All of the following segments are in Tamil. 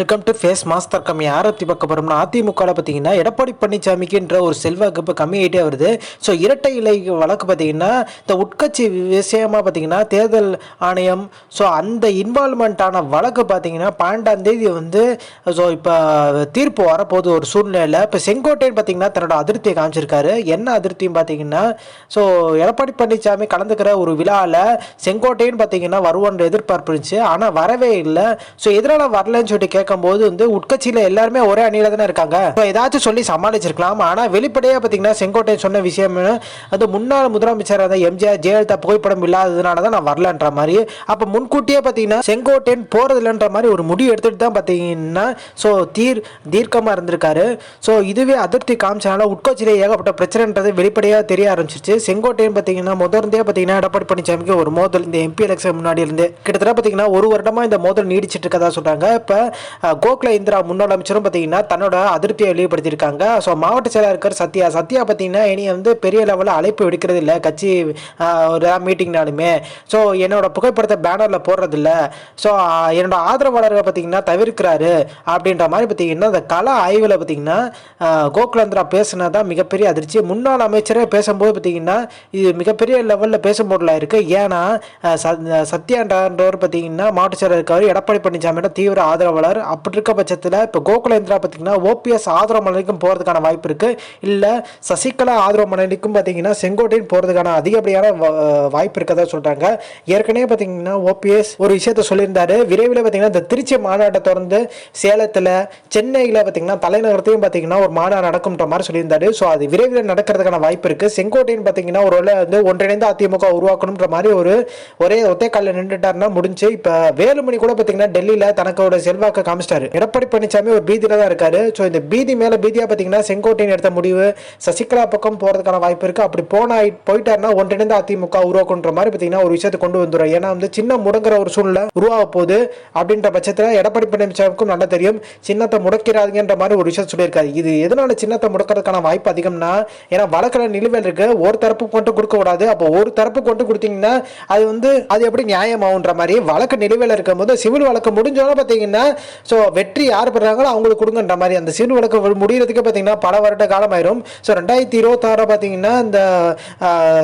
வெல்கம் டு ஃபேஸ் மாஸ்டர் கம்மி யாரை பற்றி பார்க்க போகிறோம்னா அதிமுகவில் பார்த்தீங்கன்னா எடப்பாடி பழனிசாமிக்குன்ற ஒரு செல்வாக்கு இப்போ கம்மியாகிட்டே வருது. ஸோ இரட்டை இலை வழக்கு பார்த்தீங்கன்னா இந்த உட்கட்சி விஷயமா பார்த்தீங்கன்னா தேர்தல் ஆணையம் ஸோ அந்த இன்வால்மெண்ட்டான வழக்கு பார்த்தீங்கன்னா பன்னெண்டாம் தேதி வந்து ஸோ இப்போ தீர்ப்பு வரப்போகுது ஒரு சூழ்நிலையில். இப்போ செங்கோட்டையன் பார்த்தீங்கன்னா தன்னோட அதிருப்தியை காமிச்சிருக்காரு. என்ன அதிருப்தியும் பார்த்தீங்கன்னா ஸோ எடப்பாடி பழனிசாமி கலந்துக்கிற ஒரு விழாவில் செங்கோட்டையன் பார்த்தீங்கன்னா வருவோன்ற எதிர்பார்ப்பு இருந்துச்சு. ஆனால் வரவே இல்லை. ஸோ எதனால் வரலன்னு சொல்லிட்டு கேட்கும்போது வந்து உட்கட்சியில் எல்லாருமே ஒரே அணியில் தானே இருக்காங்க. ஸோ ஏதாச்சும் சொல்லி சமாளிச்சிருக்கலாம். ஆனால் வெளிப்படையாக பார்த்தீங்கன்னா செங்கோட்டையன் சொன்ன விஷயம் அது முன்னாள் முதலமைச்சர் அந்த எம்ஜிஆர் ஜெயலலிதா புகைப்படம் இல்லாததுனால தான் நான் வரலன்ற மாதிரி. அப்போ முன்கூட்டியே பார்த்தீங்கன்னா செங்கோட்டையன் போகிறதில்லன்ற மாதிரி ஒரு முடிவு எடுத்துகிட்டு தான் பார்த்தீங்கன்னா ஸோ தீர் தீர்க்கமாக இருந்திருக்காரு. ஸோ இதுவே அதிருப்தி காமிச்சனால உட்கட்சியில் ஏகப்பட்ட பிரச்சனைன்றது வெளிப்படையாக தெரிய ஆரம்பிச்சிருச்சு. செங்கோட்டையன் பார்த்தீங்கன்னா முதல்ந்தே பார்த்தீங்கன்னா எடப்பாடி பழனிசாமிக்கு ஒரு மோதல் இந்த எம்பி எலெக்ஷன் முன்னாடி இருந்து. கிட்டத்தட்ட பார்த்தீங்கன்னா ஒரு வருடமா இந்த மோதல் நீடிச்சிட்டு இருக்கதா சொல்றாங்க. இப்போ கோகுல இந்திரா முன்னாள் அமைச்சரும் பார்த்தீங்கன்னா தன்னோட அதிருப்தியை வெளிப்படுத்தியிருக்காங்க. ஸோ மாவட்ட செயலாளர் சத்யா சத்யா பார்த்தீங்கன்னா இனி வந்து பெரிய லெவலில் அழைப்பு விடுக்கிறது இல்லை. கட்சி ஒரு மீட்டிங்னாலுமே ஸோ என்னோட புகைப்படத்தை பேனரில் போடுறதில்ல. ஸோ என்னோட ஆதரவாளர்கள் பார்த்தீங்கன்னா தவிர்க்கிறாரு அப்படின்ற மாதிரி பார்த்தீங்கன்னா இந்த கல ஆய்வில் பார்த்தீங்கன்னா கோகுலேந்திரா பேசுனதான் மிகப்பெரிய அதிர்ச்சி. முன்னாள் அமைச்சரே பேசும்போது பார்த்தீங்கன்னா இது மிகப்பெரிய லெவலில் பேசும்போதுல இருக்குது ஏன்னா சத்யான்றவர் பார்த்தீங்கன்னா மாவட்ட செயலர் எடப்பாடி பழனிசாமியோட தீவிர ஆதரவாளர். அப்படி இருக்க பட்சத்தில் இப்போ கோகுலேந்திரா பார்த்தீங்கன்னா ஓபிஎஸ் ஆதரவு மலைக்கும் போகிறதுக்கான வாய்ப்பு இருக்குது இல்லை சசிகலா ஆதரவு மலைக்கும் பார்த்தீங்கன்னா செங்கோட்டையன் போகிறதுக்கான அதிகப்படியான வா- வாய்ப்பு இருக்கதா சொல்கிறாங்க ஏற்கனவே பார்த்தீங்கன்னா ஓபிஎஸ் ஒரு விஷயத்த சொல்லியிருந்தாரு. விரைவில் பார்த்தீங்கன்னா இந்த திருச்சி மாநாட்டை தொடர்ந்து சேலத்தில் சென்னையில் பார்த்தீங்கன்னா தலைநகரத்தையும் பார்த்தீங்கன்னா ஒரு மாநாடு நடக்கும்ன்ற மாதிரி சொல்லியிருந்தார். ஸோ அது விரைவில் நடக்கிறதுக்கான வாய்ப்பு இருக்குது செங்கோட்டையன் பார்த்தீங்கன்னா ஒரு வந்து ஒன்றிணைந்த அதிமுக உருவாக்கணுன்ற மாதிரி ஒரு ஒரே ஒத்தே காலில் நின்றுட்டாருன்னா முடிஞ்சு. இப்போ வேலுமணி கூட பார்த்தீங்கன்னா டெல்லியில் தனக்கோட செல்வாக்கு காமிச்சிட்டாரு. எடப்பாடி பழனிசாமி ஒரு பீதியில் தான் இருக்காரு. ஸோ இந்த பீதி மேலே பீதியாக பார்த்தீங்கன்னா செங்கோட்டையன் எடுத்த முடிவு சசிகலா பக்கம் போகிறதுக்கான வாய்ப்பு இருக்குது அப்படி போனா போயிட்டாருன்னா ஒன்றிணைந்த அதிமுக உருவாக்குன்ற மாதிரி பார்த்தீங்கன்னா ஒரு விஷயத்தை கொண்டு வந்துடும் ஏன்னா வந்து சின்ன முடங்குற ஒரு சூழ்நிலை உருவாக போகுது. அப்படின்ற பட்சத்தில் எடப்பாடி பழனிசாமிக்கும் நல்லா தெரியும். சின்னத்தை முடக்கிறாதுங்கன்ற மாதிரி ஒரு விஷயம் சொல்லியிருக்காரு. இது எதனால சின்னத்தை முடக்கிறதுக்கான வாய்ப்பு அதிகம்னா ஏன்னா வழக்கில் நிலுவையில் இருக்கு. ஒரு தரப்பு மட்டும் கொடுக்க கூடாது. அப்போ ஒரு தரப்பு கொண்டு கொடுத்தீங்கன்னா அது வந்து அது எப்படி நியாயமாகுன்ற மாதிரி வழக்கு நிலுவையில் இருக்கும்போது சிவில் வழக்கு முடிஞ்சோன்னு பார்த்தீங்கன்னா ஸோ வெற்றி யார் பெறாங்களோ அவங்களுக்கு கொடுங்கன்ற மாதிரி அந்த சீன் விளக்கம் முடிகிறதுக்கே பார்த்தீங்கன்னா பல வருட காலம் ஆயிரும் ஸோ ரெண்டாயிரத்தி இருபத்தாறு பார்த்தீங்கன்னா இந்த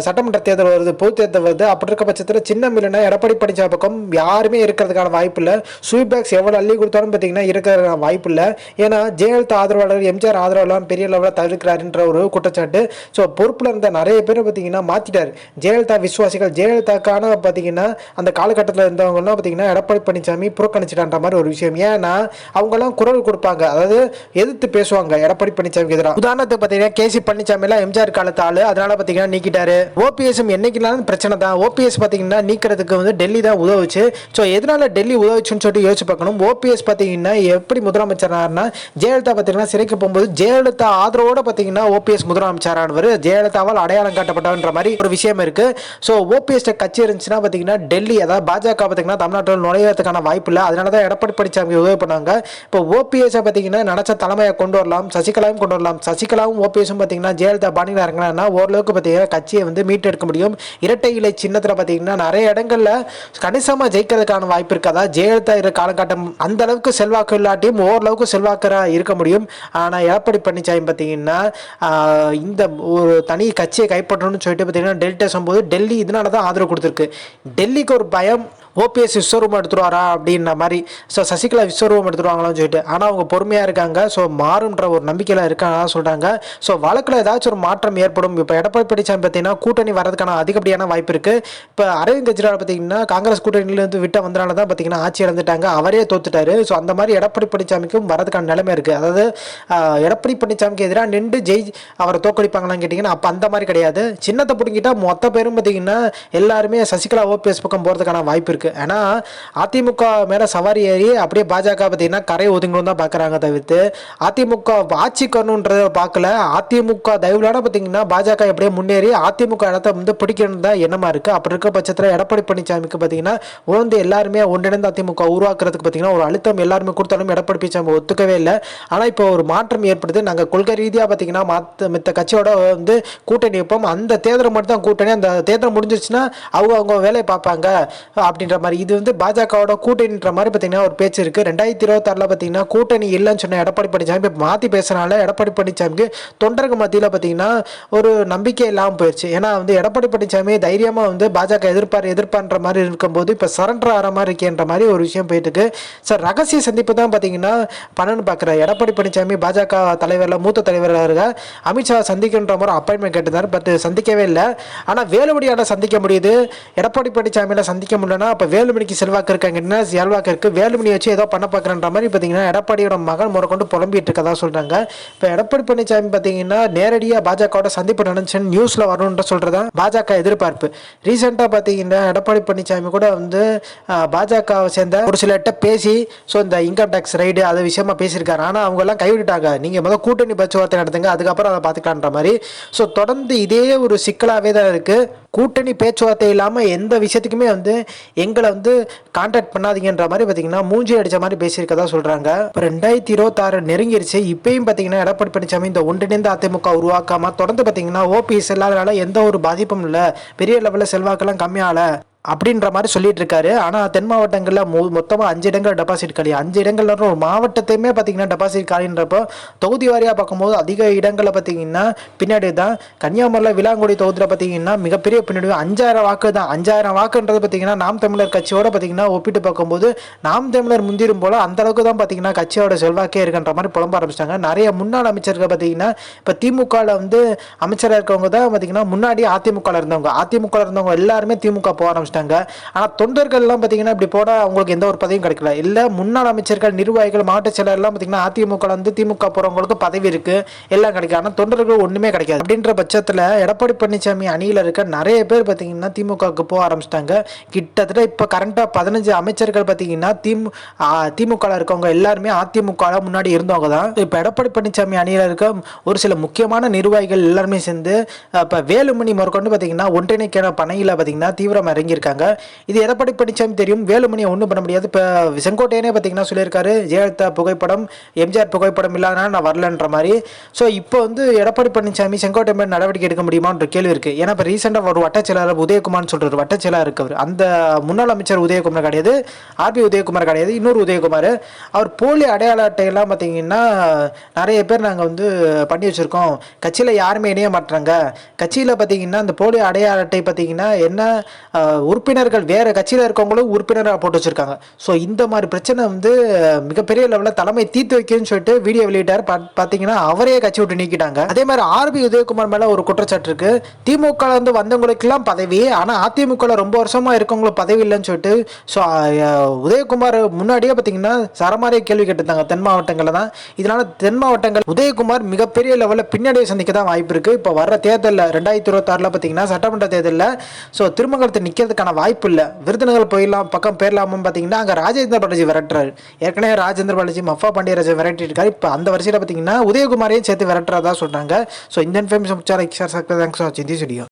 சட்டமன்ற தேர்தல் வருது பொது தேர்தல் வருது. அப்படி இருக்க பட்சத்தில் சின்ன மில்லுனா எடப்பாடி பழனிசாமி பக்கம் யாருமே இருக்கிறதுக்கான வாய்ப்பு இல்லை. ஸ்வீட் எவ்வளோ அள்ளி கொடுத்தாலும் பார்த்தீங்கன்னா இருக்கிறதுக்கான வாய்ப்பு இல்லை. ஏன்னா ஜெயலலிதா ஆதரவாளர் எம்ஜிஆர் ஆதரவாளர் பெரிய லெவலில் தவிர்க்கிறாருன்ற ஒரு குற்றச்சாட்டு. ஸோ பொறுப்பில் இருந்த நிறைய பேர் பார்த்தீங்கன்னா மாற்றிட்டார் ஜெயலலிதா விசுவாசிகள் ஜெயலலிதாக்கான பார்த்தீங்கன்னா அந்த காலகட்டத்தில் இருந்தவங்கலாம் பார்த்தீங்கன்னா எடப்பாடி பழனிசாமி புறக்கணிச்சிட்டான்ற மாதிரி ஒரு விஷயம். ஏன்னா அவங்கெல்லாம் குரல் கொடுப்பாங்க. அதாவது எதிர்த்து பேசுவாங்க. எடப்பாடி பழனிசாமிக்கு எதிராக. உதாரணத்துக்கு பார்த்தீங்கன்னா கேசி பழனிசாமிலாம் எம்ஜிஆர் காலத்து ஆளு அதனால பார்த்தீங்கன்னா நீக்கிட்டாரு. ஓபிஎஸ் என்னைக்குனாலும் பிரச்சனை தான். ஓபிஎஸ் பார்த்தீங்கன்னா நீக்கிறதுக்கு வந்து டெல்லி தான் உதவுச்சு. ஸோ எதனால டெல்லி உதவுச்சுன்னு சொல்லிட்டு யோசிச்சு பார்க்கணும். ஓபிஎஸ் பார்த்தீங்கன்னா எப்படி முதலமைச்சரானா ஜெயலலிதா பார்த்தீங்கன்னா சிறைக்கு போகும்போது ஜெயலலிதா ஆதரவோட பார்த்தீங்கன்னா ஓபிஎஸ் முதலமைச்சரானவர். ஜெயலலிதாவால் அடையாளம் காட்டப்பட்டவன்ற மாதிரி ஒரு விஷயம் இருக்கு. ஸோ ஓபிஎஸ் கட்சி இருந்துச்சுன்னா பார்த்தீங்கன்னா டெல்லி அதாவது பாஜக பார்த்தீங்கன்னா தமிழ்நாட்டில் நுழையிறதுக்கான வாய்ப்பு இல்லை. அதனால தான் எடப்பாடி பழனிசாமி உதவி பண்ணாங்க. இப்போ ஓபிஎஸ் பார்த்தீங்கன்னா நினச்ச தலைமையை கொண்டு வரலாம் சசிகலாவும் கொண்டு வரலாம். சசிகலாவும் ஓபிஎஸும் பார்த்தீங்கன்னா ஜெயலலிதா பாணியில் இறங்கினா ஓரளவுக்கு பார்த்தீங்கன்னா கட்சியை வந்து மீட்டெடுக்க முடியும். இரட்டை இலை சின்னத்தில் பார்த்தீங்கன்னா நிறைய இடங்கள்ல கணிசமாக ஜெயிக்கிறதுக்கான வாய்ப்பு இருக்காதா ஜெயலலிதா இருக்க காலகட்டம் அந்த அளவுக்கு செல்வாக்கு இல்லாட்டியும் ஓரளவுக்கு செல்வாக்கராக இருக்க முடியும். ஆனால் எடப்பாடி பழனிசாமி பார்த்தீங்கன்னா இந்த ஒரு தனி கட்சியை கைப்பற்றணும்னு சொல்லிட்டு பார்த்தீங்கன்னா டெல்டா போது டெல்லி இதனால தான் ஆதரவு கொடுத்துருக்கு. டெல்லிக்கு ஒரு பயம் ஓபிஎஸ் விஸ்வரூபம் எடுத்துருவாரா அப்படின்ற மாதிரி ஸோ சசிகலா விஸ்வரூபம் எடுத்துருவாங்களான்னு சொல்லிட்டு. ஆனால் அவங்க பொறுமையாக இருக்காங்க. ஸோ மாறுன்ற ஒரு நம்பிக்கையில் இருக்காங்க சொல்கிறாங்க ஸோ வழக்கில் ஏதாச்சும் ஒரு மாற்றம் ஏற்படும். இப்போ எடப்பாடி பழனிசாமி பார்த்தீங்கன்னா கூட்டணி வரதுக்கான அதிகப்படியான வாய்ப்பு இருக்குது இப்போ அரவிந்த் கெஜ்ரிவால் பார்த்தீங்கன்னா காங்கிரஸ் கூட்டணியிலேருந்து விட்ட வந்தனால தான் பார்த்தீங்கன்னா ஆட்சி இழந்துட்டாங்க. அவரே தோத்துட்டாரு. ஸோ அந்த மாதிரி எடப்பாடி பழனிசாமிக்கும் வரதுக்கான நிலைமை இருக்குது அதாவது எடப்பாடி பழனிசாமிக்கு எதிராக நின்று ஜெய் அவரை தோக்கடிப்பாங்களான்னு கேட்டிங்கன்னா அப்போ அந்த மாதிரி கிடையாது. சின்னத்தை பிடிங்கிட்டா மொத்த பேரும் பார்த்தீங்கன்னா எல்லாருமே சசிகலா ஓபிஎஸ் பக்கம் போகிறதுக்கான வாய்ப்பு இருக்குது ஏன்னா அதிமுக மேலே சவாரி ஏறி அப்படியே பாஜக பார்த்தீங்கன்னா கரை ஒதுங்கணும் தான் பார்க்குறாங்க தவிர்த்து அதிமுக ஆட்சிக்கணுன்றதை பார்க்கல. அதிமுக தயவுலான பார்த்தீங்கன்னா பாஜக எப்படியே முன்னேறி அதிமுக இடத்த வந்து பிடிக்கணும் தான் எண்ணமாக இருக்குது அப்படி இருக்க பட்சத்தில் எடப்பாடி பழனிசாமிக்கு பார்த்தீங்கன்னா உணர்ந்து எல்லாருமே ஒன்றிணைந்து அதிமுக உருவாக்குறதுக்கு பார்த்தீங்கன்னா ஒரு அழுத்தம் எல்லாருமே கொடுத்தாலும் எடப்பாடி பழனிசாமி ஒத்துக்கவே இல்லை. ஆனால் இப்போ ஒரு மாற்றம் ஏற்படுது. நாங்கள் கொள்கை ரீதியாக பார்த்தீங்கன்னா மற்ற மித்த கட்சியோட வந்து கூட்டணி வைப்போம். அந்த தேர்தல் மட்டும் தான் கூட்டணி. அந்த தேர்தல் முடிஞ்சிருச்சுன்னா அவங்க அவங்க வேலையை பார்ப்பாங்க. அப்படின்ற அப்படின்ற மாதிரி இது வந்து பாஜகவோட கூட்டணின்ற மாதிரி பார்த்தீங்கன்னா ஒரு பேச்சு இருக்குது ரெண்டாயிரத்தி இருபத்தாறில் பார்த்தீங்கன்னா கூட்டணி இல்லைன்னு சொன்ன எடப்பாடி பழனிசாமி இப்போ மாற்றி பேசுனால எடப்பாடி பழனிசாமிக்கு தொண்டர்கள் மத்தியில் பார்த்தீங்கன்னா ஒரு நம்பிக்கை இல்லாமல் போயிடுச்சு ஏன்னா வந்து எடப்பாடி பழனிசாமி தைரியமாக வந்து பாஜக எதிர்ப்பார் எதிர்ப்பான்ற மாதிரி இருக்கும்போது இப்போ சரண்டர் ஆகிற மாதிரி இருக்கேன்ற மாதிரி ஒரு விஷயம் போயிட்டு இருக்கு. சார் ரகசிய சந்திப்பு தான் பார்த்தீங்கன்னா பண்ணணும்னு பார்க்குற எடப்பாடி பழனிசாமி பாஜக தலைவரில் மூத்த தலைவராக இருக்க அமித்ஷா சந்திக்கின்ற மாதிரி அப்பாயின்மெண்ட் கேட்டிருந்தார். பட் சந்திக்கவே இல்லை. ஆனால் வேலுமணியால் சந்திக்க முடியுது. எடப்பாடி பழனிசாமியில் சந்திக்க முடியலன்னா அப்போ வேலுமணிக்கு செல்வாக்கு இருக்காங்கன்னா செல்வாக்கு இருக்குது வேலுமணி வச்சு ஏதோ பண்ண பார்க்குறன்ற மாதிரி பார்த்தீங்கன்னா எடப்பாடியோட மகன் முறை கொண்டு புலம்பிட்டு இருக்கதா சொல்கிறாங்க இப்போ எடப்பாடி பழனிசாமி பார்த்தீங்கன்னா நேரடியாக பாஜகவோட சந்திப்பு நடந்துச்சுன்னு நியூஸில் வரணுன்ற சொல்கிறதா பாஜக எதிர்பார்ப்பு. ரீசெண்டாக பார்த்தீங்கன்னா எடப்பாடி பழனிசாமி கூட வந்து பாஜகவை சேர்ந்த ஒரு சிலர்கிட்ட பேசி ஸோ இந்த இன்கம் டேக்ஸ் ரைடு அது விஷயமா பேசியிருக்காரு. ஆனால் அவங்கெல்லாம் கைவிட்டுட்டாங்க. நீங்கள் முதல் கூட்டணி பேச்சுவார்த்தை நடத்துங்க அதுக்கப்புறம் அதை பார்த்துக்கலான்ற மாதிரி. ஸோ தொடர்ந்து இதே ஒரு சிக்கலாகவே தான் இருக்குது கூட்டணி பேச்சுவார்த்தை இல்லாமல் எந்த விஷயத்துக்குமே வந்து எங்களை வந்து கான்டாக்ட் பண்ணாதீங்கன்ற மாதிரி பார்த்தீங்கன்னா மூஞ்சி அடித்த மாதிரி பேசியிருக்கதா சொல்கிறாங்க இப்போ ரெண்டாயிரத்தி இருபத்தாறு நெருங்கிருச்சு. இப்பயும் பார்த்தீங்கன்னா எடப்பாடி பழனிசாமி இந்த ஒன்றிணைந்த அதிமுக உருவாக்காமல் தொடர்ந்து பார்த்தீங்கன்னா ஓபிஎஸ் இல்லாதனால எந்த ஒரு பாதிப்பும் இல்லை. பெரிய லெவலில் செல்வாக்கெல்லாம் கம்மியாகல அப்படின்ற மாதிரி சொல்லிட்டு இருக்காரு. ஆனால் தென் மாவட்டங்களில் மொ மொத்தமாக அஞ்சு இடங்கள் டெபாசிட் காலி. அஞ்சு இடங்கள்ல ஒரு மாவட்டத்தையுமே பார்த்தீங்கன்னா டெபாசிட் காலின்றப்போ தொகுதி வாரியாக பார்க்கும்போது அதிக இடங்களில் பார்த்தீங்கன்னா பின்னாடி தான் கன்னியாகுமரியில் விலாங்குடி தொகுதியில் பார்த்தீங்கன்னா மிகப்பெரிய பின்னாடி அஞ்சாயிரம் வாக்கு தான். அஞ்சாயிரம் வாக்குன்றது பார்த்தீங்கன்னா நாம் தமிழர் கட்சியோட பார்த்தீங்கன்னா ஒப்பிட்டு பார்க்கும்போது நாம் தமிழர் முந்திரும் போல அந்த அளவுக்கு தான் பார்த்தீங்கன்னா கட்சியோட செல்வாக்கே இருக்குன்ற மாதிரி புலம்ப ஆரம்பிச்சிட்டாங்க. நிறைய முன்னாள் அமைச்சர்கள் பார்த்தீங்கன்னா இப்போ திமுகவில் வந்து அமைச்சராக இருக்கவங்க தான் பார்த்தீங்கன்னா முன்னாடி அதிமுகவில் இருந்தவங்க. அதிமுகவில் இருந்தவங்க எல்லாருமே திமுக போக ஆரம்பிச்சிட்டாங்க. ஆனால் தொண்டர்கள்லாம் பார்த்தீங்கன்னா இப்படி போட அவங்களுக்கு எந்த ஒரு பதவியும் கிடைக்கல. இல்லை முன்னாள் அமைச்சர்கள் நிர்வாகிகள் மாவட்ட செயலர்லாம் பார்த்தீங்கன்னா அதிமுக வந்து திமுக போகிறவங்களுக்கு பதவி இருக்கு. எல்லாம் கிடைக்கும் ஆனால் தொண்டர்கள் ஒன்றுமே கிடைக்காது. அப்படின்ற பட்சத்தில் எடப்பாடி பழனிசாமி அணியில் இருக்க நிறைய பேர் பார்த்தீங்கன்னா திமுகவுக்கு போக ஆரம்பிச்சிட்டாங்க. கிட்டத்தட்ட இப்போ கரண்ட்டாக பதினஞ்சு அமைச்சர்கள் பார்த்தீங்கன்னா திமு திமுகவில் இருக்கவங்க எல்லாருமே அதிமுகவில் முன்னாடி இருந்தவங்க தான். இப்போ எடப்பாடி பழனிசாமி அணியில் இருக்க ஒரு சில முக்கியமான நிர்வாகிகள் எல்லாருமே சேர்ந்து இப்போ வேலுமணி முதற்கொண்டு பார்த்தீங்கன்னா ஒன்றிணைக்கான பணியில் பார்த்தீங்கன்னா தீவிரமாக சொல்லியிருக்காங்க. இது எடப்பாடி பழனிசாமி தெரியும். வேலுமணியை ஒன்றும் பண்ண முடியாது. இப்போ செங்கோட்டையனே பார்த்தீங்கன்னா சொல்லியிருக்காரு ஜெயலலிதா புகைப்படம் எம்ஜிஆர் புகைப்படம் இல்லாதனால நான் வரலன்ற மாதிரி. ஸோ இப்போ வந்து எடப்பாடி பழனிசாமி செங்கோட்டை மேல் நடவடிக்கை எடுக்க முடியுமான்ற கேள்வி இருக்குது ஏன்னா இப்போ ரீசெண்டாக ஒரு வட்டச்செயலாளர் உதயகுமார்னு சொல்கிறார் வட்டச்செயலாளர் இருக்கவர். அந்த முன்னாள் அமைச்சர் உதயகுமார் கிடையாது ஆர்பி உதயகுமார் கிடையாது இன்னொரு உதயகுமார். அவர் போலி அடையாள அட்டையெல்லாம் பார்த்தீங்கன்னா நிறைய பேர் நாங்கள் வந்து பண்ணி வச்சுருக்கோம். கட்சியில் யாருமே இணைய மாட்டுறாங்க. கட்சியில் பார்த்தீங்கன்னா அந்த போலி அடையாள அட்டை பார்த்தீங்கன்னா என்ன உறுப்பினர்கள் வேறு கட்சியில் இருக்கவங்களும் உறுப்பினராக போட்டு வச்சுருக்காங்க. ஸோ இந்த மாதிரி பிரச்சனை வந்து மிகப்பெரிய லெவலில் தலைமை தீர்த்து வைக்கணும்னு சொல்லிட்டு வீடியோ வெளியிட்டார். பா- பார்த்தீங்கன்னா அவரே கட்சி விட்டு நீக்கிட்டாங்க. அதே மாதிரி ஆர்பி உதயகுமார் மேலே ஒரு குற்றச்சாட்டு இருக்கு. திமுக இருந்து வந்தவங்களுக்கெல்லாம் பதவி ஆனால் அதிமுகவில் ரொம்ப வருஷமாக இருக்கவங்களுக்கு பதவி இல்லைன்னு சொல்லிட்டு ஸோ உதயகுமார் முன்னாடியே பார்த்தீங்கன்னா சரமாரிய கேள்வி கேட்டிருந்தாங்க தென் மாவட்டங்களில் தான். இதனால் தென் மாவட்டங்கள் உதயகுமார் மிகப்பெரிய லெவலில் பின்னாடியே சந்திக்க தான் வாய்ப்பு இருக்குது இப்போ வர தேர்தலில் ரெண்டாயிரத்தி இருபத்தாறில் பார்த்தீங்கன்னா சட்டமன்ற தேர்தலில் ஸோ திருமங்கலத்தை நிற்கிறதுக்கான வாய்ப்பு இல்லை. விருதுநகர் போயிடலாம் பக்கம் பேரலாமுன்னு பார்த்தீங்கன்னா அங்கே ராஜேந்திர பாலாஜி விரட்டுறாரு. ஏற்கனவே ராஜேந்திர பாலாஜி மஃபா பாண்டியராஜன் விரட்டிட்டு இருக்காரு இப்போ அந்த வரிசையில் பார்த்தீங்கன்னா உதயகுமாரையும் சேர்த்து விரட்டுறதா சொல்கிறாங்க ஸோ இந்த இன்ஃபர்மேஷன் தேங்க்ஸ் ஃபார் வாட்சிங் திஸ் வீடியோ